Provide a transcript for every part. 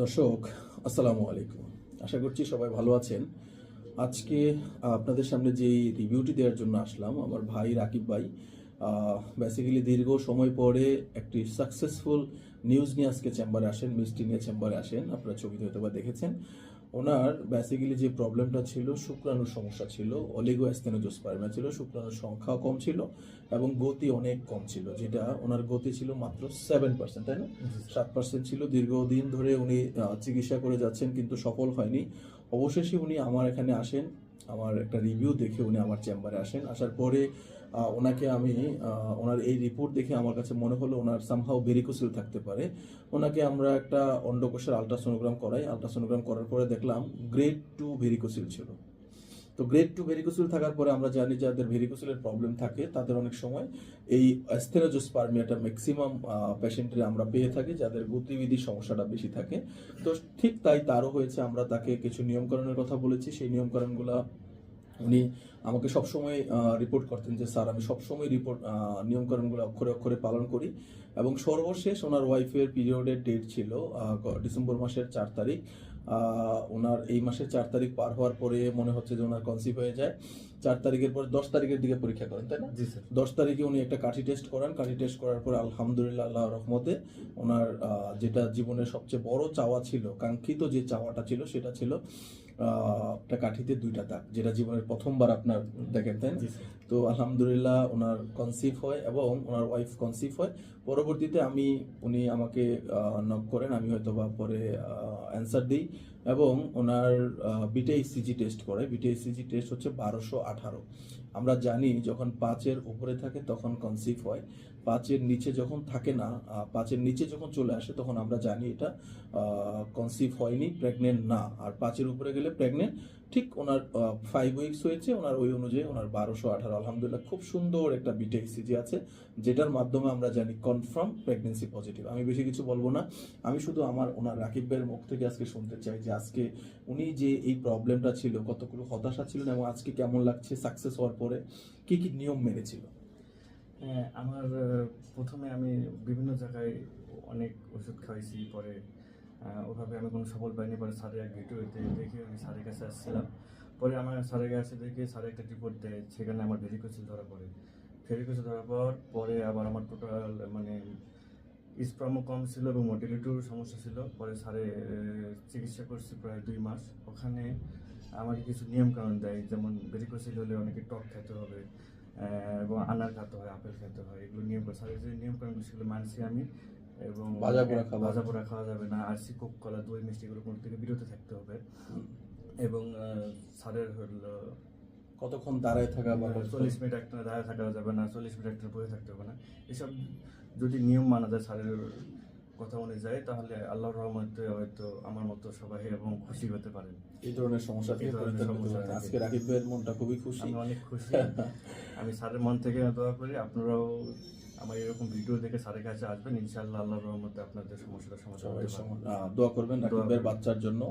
দর্শক, আসসালামু আলাইকুম। আশা করছি সবাই ভালো আছেন। আজকে আপনাদের সামনে যে রিভিউটি দেওয়ার জন্য আসলাম, আমার ভাই রাকিব ভাই বেসিক্যালি দীর্ঘ সময় পরে একটি সাকসেসফুল নিউজ নিয়ে আজকে চেম্বারে আসেন, মিষ্টি নিয়ে চেম্বারে আসেন। আপনারা ছবিতে হয়তো বা দেখেছেন। ওনার বেসিক্যালি যে প্রবলেমটা ছিল শুক্রাণুর সমস্যা ছিল অলিগো অ্যাস্টেনোজোস্পার্মিয়া ছিল শুক্রাণুর সংখ্যা কম ছিল এবং গতি অনেক কম ছিল যেটা ওনার গতি ছিল মাত্র সেভেন পার্সেন্ট তাই না? সাত পার্সেন্ট ছিল দীর্ঘদিন ধরে উনি চিকিৎসা করে যাচ্ছেন কিন্তু সফল হয়নি। অবশেষে উনি আমার এখানে আসেন আমার একটা রিভিউ দেখে উনি আমার চেম্বারে আসেন। আসার পরে ওনাকে আমি ওনার এই রিপোর্ট দেখে আমার কাছে মনে হলো ওনার সামহাও ভেরিকোসিল থাকতে পারে। ওনাকে আমরা একটা অন্ডকোষের আলট্রাসোনোগ্রাম করাই। আলট্রাসোনোগ্রাম করার পরে দেখলাম গ্রেড টু ভেরিকোসিল ছিল। তো গ্রেড টু ভেরিকোসিল থাকার পরে আমরা জানি যাদের ভেরিকোসিলের প্রবলেম থাকে, তাদের অনেক সময় এই অ্যাস্থেনোজোস্পার্মিয়াটা ম্যাক্সিমাম পেশেন্টের আমরা পেয়ে থাকি, যাদের গতিবিধির সমস্যাটা বেশি থাকে। তো ঠিক তাই তারও হয়েছে, আমরা তাকে কিছু নিয়মকরণের কথা বলেছি, সেই নিয়মকরণগুলো উনি আমাকে সবসময় রিপোর্ট করতেন যে স্যার আমি সবসময় রিপোর্ট নিয়মকরণগুলো অক্ষরে অক্ষরে পালন করি। এবং সর্বশেষ ওনার ওয়াইফের পিরিয়ডের ডেট ছিল ডিসেম্বর মাসের চার তারিখ। ওনার এই মাসের চার তারিখ পার হওয়ার পরে মনে হচ্ছে যে ওনার কনসিভ হয়ে যায়। চার তারিখের পর দশ তারিখের দিকে পরীক্ষা করেন তাই না? জি স্যার। দশ তারিখে উনি একটা কাঠি টেস্ট করান। কাঠি টেস্ট করার পর আলহামদুলিল্লাহ আল্লাহ রহমতে ওনার যেটা জীবনের সবচেয়ে বড় চাওয়া ছিল কাঙ্ক্ষিত যে চাওয়াটা ছিল সেটা ছিল একটা কাঠিতে দুইটা দাগ যেটা জীবনের প্রথমবার আপনার দেখেন তাই তো আলহামদুলিল্লাহ ওনার কনসিভ হয় এবং ওনার ওয়াইফ কনসিভ হয়। পরবর্তীতে আমি উনি আমাকে নক করেন আমি হয়তো বা পরে অ্যান্সার দিই এবং ওনার বিটা ইসিজি টেস্ট করে বিটা ইসিজি টেস্ট হচ্ছে বারোশো আঠারো। আমরা জানি যখন পাঁচের উপরে থাকে তখন কনসিভ হয়। পাঁচের নিচে যখন থাকে না পাঁচের নিচে যখন চলে আসে তখন আমরা জানি এটা কনসিভ হয়নি প্রেগনেন্ট না। আর পাঁচের উপরে গেলে প্রেগনেন্ট ঠিক ওনার ফাইভ উইকস হয়েছে ওনার ওই অনুযায়ী ওনার বারোশো আঠারো আলহামদুলিল্লাহ খুব সুন্দর একটা বিটা ইসিজি আছে যেটার মাধ্যমে আমরা জানি কনফার্ম প্রেগনেন্সি পজিটিভ আমি বেশি কিছু বলব না আমি শুধু আমার ওনার রাকিব ভাইয়ের মুখ থেকে আজকে শুনতে চাই যে আজকে উনি যে এই প্রবলেমটা ছিল কতগুলো হতাশা ছিলেন এবং আজকে কেমন লাগছে সাকসেস হওয়ার পরে কি কি নিয়ম মেনেছিল হ্যাঁ, আমার প্রথমে আমি বিভিন্ন জায়গায় অনেক ওষুধ খাইছি পরে ওভাবে আমি কোনো সফল পাইনি। পরে স্যারের এক ভিডিওতে দেখে আমি স্যারের কাছে আসছিলাম। পরে আমার স্যারের কাছে দেখে স্যার একটা রিপোর্ট দেয়, সেখানে আমার ভেরিকোসিল ধরা পড়ে। ভেরিকোসিল ধরা পর পরে আবার আমার টোটাল মানে স্প্রামও কম ছিল এবং মোটিলিটির সমস্যা ছিল। পরে স্যারে চিকিৎসা করছি প্রায় দুই মাস। ওখানে আমাকে কিছু নিয়ম কানুন দেয়, যেমন ভেরিকোসিল হলে অনেকে টক খেতে হবে এবং আনার খেতে হয়, আপেল খেতে হয়, এগুলো নিয়ম স্যারের যে নিয়ম কানুন সেগুলো মানছি আমি। এবং ভাজা পোড়া খাবার। ভাজা পোড়া খাওয়া যাবে না। আর কোক কলা দই মিষ্টি এগুলো কোনো থেকে বিরত থাকতে হবে। এবং স্যারের হলো কতক্ষণ দাঁড়ায় থাকা বা চল্লিশ মিনিট একটা দাঁড়িয়ে থাকা যাবে না চল্লিশ মিনিট একটা বসে থাকতে হবে না। এসব যদি নিয়ম মানা যায় স্যারের কথা অনুযায়ী তাহলে আল্লাহর রহমতে হয়তো আমার মতো সবাই এবং খুশি হতে পারেন। এই ধরনের সমস্যা থেকে এই ধরনের সমস্যা আজকে রাকিব ভাইয়ের মনটা খুবই খুশি। আমি অনেক খুশি। আমি স্যারের মন থেকে দোয়া করি আপনারাও এরকম ভিডিও দেখে স্যারের কাছে আসবেন ইনশাআল্লাহ আল্লাহর রহমতে আপনাদের সমস্যাটা সমাধান দোয়া করবেন রাকিব দোয়া ভাইয়ের করবেন। বাচ্চার জন্য।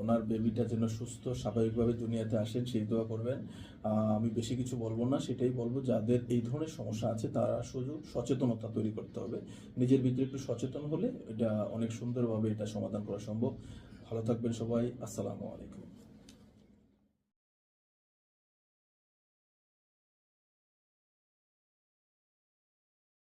ওনার বেবিটা যেন সুস্থ স্বাভাবিকভাবে দুনিয়াতে আসেন সেই দোয়া করবেন। আমি বেশি কিছু বলব না সেটাই বলব যাদের এই ধরনের সমস্যা আছে তারা সুযোগ সচেতনতা তৈরি করতে হবে। নিজের ভিতরে একটু সচেতন হলে এটা অনেক সুন্দরভাবে এটা সমাধান করা সম্ভব। ভালো থাকবেন সবাই আসসালামু আলাইকুম।